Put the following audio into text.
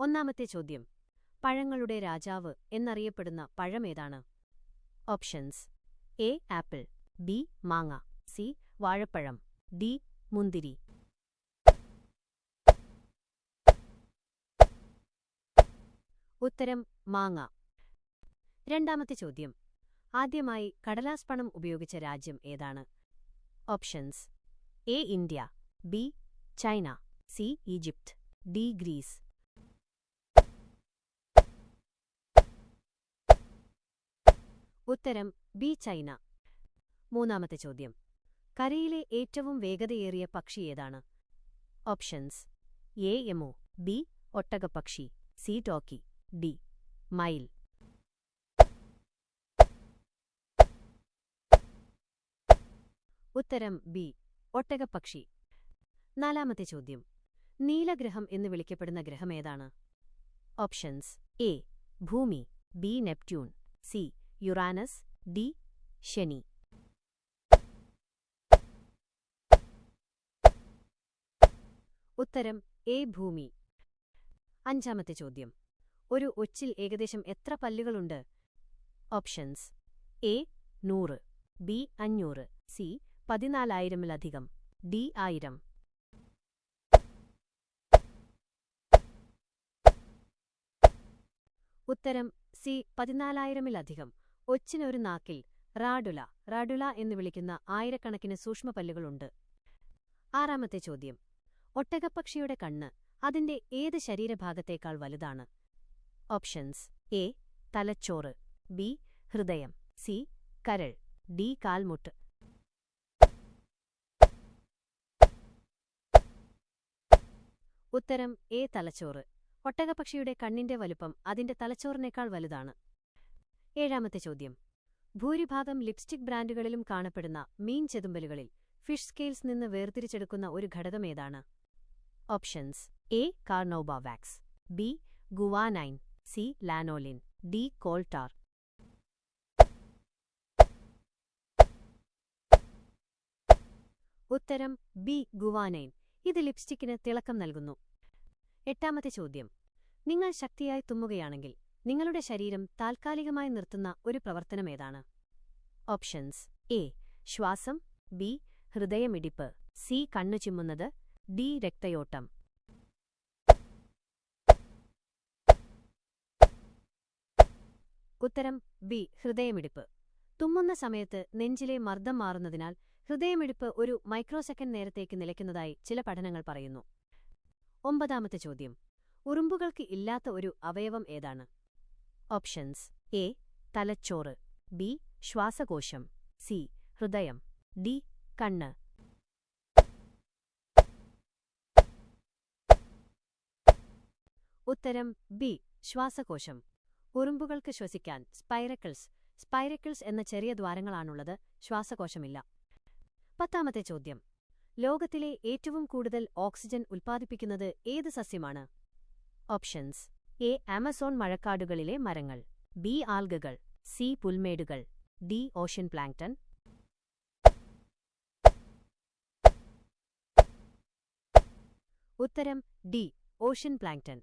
ഒന്നാമത്തെ ചോദ്യം. പഴങ്ങളുടെ രാജാവ് എന്നറിയപ്പെടുന്ന പഴമേതാണ് ഓപ്ഷൻസ്. A apple. ബി മാങ്ങ. സി വാഴപ്പഴം. ഡി മുന്തിരി. ഉത്തരം മാങ്ങ. രണ്ടാമത്തെ ചോദ്യം. ആദ്യമായി കടലാസ് പണം ഉപയോഗിച്ച രാജ്യം ഏതാണ്? Options. A India. B China. C Egypt. D Greece. ഉത്തരം ബി ചൈന. മൂന്നാമത്തെ ചോദ്യം. കരയിലെ ഏറ്റവും വേഗതയേറിയ പക്ഷി ഏതാണ്? ഓപ്ഷൻസ് എ എമോ ബി ഒട്ടകപ്പക്ഷി സി ടോക്കി ഡി മൈൽ ഉത്തരം ബി ഒട്ടകപ്പക്ഷി. നാലാമത്തെ ചോദ്യം. നീലഗ്രഹം എന്ന് വിളിക്കപ്പെടുന്ന ഗ്രഹമേതാണ് ഓപ്ഷൻസ് എ ഭൂമി B Neptune C Uranus D ശനി. ഉത്തരം എ ഭൂമി. അഞ്ചാമത്തെ ചോദ്യം. ഒരു ഒച്ചിൽ ഏകദേശം എത്ര പല്ലുകളുണ്ട്? ഓപ്ഷൻസ്. എ നൂറ്. ബി അഞ്ഞൂറ്. സി പതിനാലായിരമിലധികം. ഡി ആയിരം. ഉത്തരം സി പതിനാലായിരമിലധികം. ഒച്ചിനൊരു നാക്കിൽ റാഡുല റാഡുല എന്ന് വിളിക്കുന്ന ആയിരക്കണക്കിന് സൂക്ഷ്മപല്ലുകളുണ്ട് ആറാമത്തെ ചോദ്യം. ഒട്ടകപ്പക്ഷിയുടെ കണ്ണ് അതിന്റെ ഏത് ശരീരഭാഗത്തേക്കാൾ വലുതാണ്? ഓപ്ഷൻസ്. എ. തലച്ചോറ്. ബി. ഹൃദയം. സി. കരൾ. ഡി. കാൽമുട്ട്. ഉത്തരം. എ തലച്ചോറ്. ഒട്ടകപക്ഷിയുടെ കണ്ണിന്റെ വലുപ്പം അതിന്റെ തലച്ചോറിനേക്കാൾ വലുതാണ്. ഏഴാമത്തെ ചോദ്യം. ഭൂരിഭാഗം ലിപ്സ്റ്റിക് ബ്രാൻഡുകളിലും കാണപ്പെടുന്ന മീൻ ചെതുമ്പലുകളിൽ ഫിഷ് സ്കെയിൽസ് നിന്ന് വേർതിരിച്ചെടുക്കുന്ന ഒരു ഘടകമേതാണ് options. A. Carnauba wax B. Guanine. C. Lanolin. D. Coal tar ഉത്തരം ബി. ഗുവാനൈൻ. ഇത് ലിപ്സ്റ്റിക്കിന് തിളക്കം നൽകുന്നു. എട്ടാമത്തെ ചോദ്യം. നിങ്ങൾ ശക്തിയായി തുമ്മുകയാണെങ്കിൽ നിങ്ങളുടെ ശരീരം താൽക്കാലികമായി നിർത്തുന്ന ഒരു പ്രവർത്തനമേതാണ് ഓപ്ഷൻസ് എ. ശ്വാസം ബി. ഹൃദയമിടിപ്പ് സി. കണ്ണു ചിമ്മുന്നത് ഡി. രക്തയോട്ടം. ഉത്തരം ബി. ഹൃദയമിടിപ്പ്. തുമ്മുന്ന സമയത്ത് നെഞ്ചിലെ മർദ്ദം മാറുന്നതിനാൽ ഹൃദയമിടിപ്പ് ഒരു മൈക്രോസെക്കൻഡ് നേരത്തേക്ക് നിലയ്ക്കുന്നതായി ചില പഠനങ്ങൾ പറയുന്നു. ഒമ്പതാമത്തെ ചോദ്യം. ഉറുമ്പുകൾക്ക് ഇല്ലാത്ത ഒരു അവയവം ഏതാണ്? ഓപ്ഷൻസ്. എ തലച്ചോറ്. ബി ശ്വാസകോശം. സി ഹൃദയം. ഡി കണ്ണ്. ഉത്തരം ബി ശ്വാസകോശം. ഉറുമ്പുകൾക്ക് ശ്വസിക്കാൻ സ്പൈറക്കിൾസ്. സ്പൈറക്കിൾസ് എന്ന ചെറിയ ദ്വാരങ്ങളാണുള്ളത് ശ്വാസകോശമില്ല. പത്താമത്തെ ചോദ്യം. ലോകത്തിലെ ഏറ്റവും കൂടുതൽ ഓക്സിജൻ ഉൽപ്പാദിപ്പിക്കുന്നത് ഏത് സസ്യമാണ്? ഓപ്ഷൻസ്. എ ആമസോൺ മഴക്കാടുകളിലെ മരങ്ങൾ ബി ആൽഗകൾ സി പുൽമേടുകൾ ഡി ഓഷ്യൻ പ്ലാങ്ക്ടൺ ഉത്തരം ഡി ഓഷ്യൻ പ്ലാങ്ക്ടൺ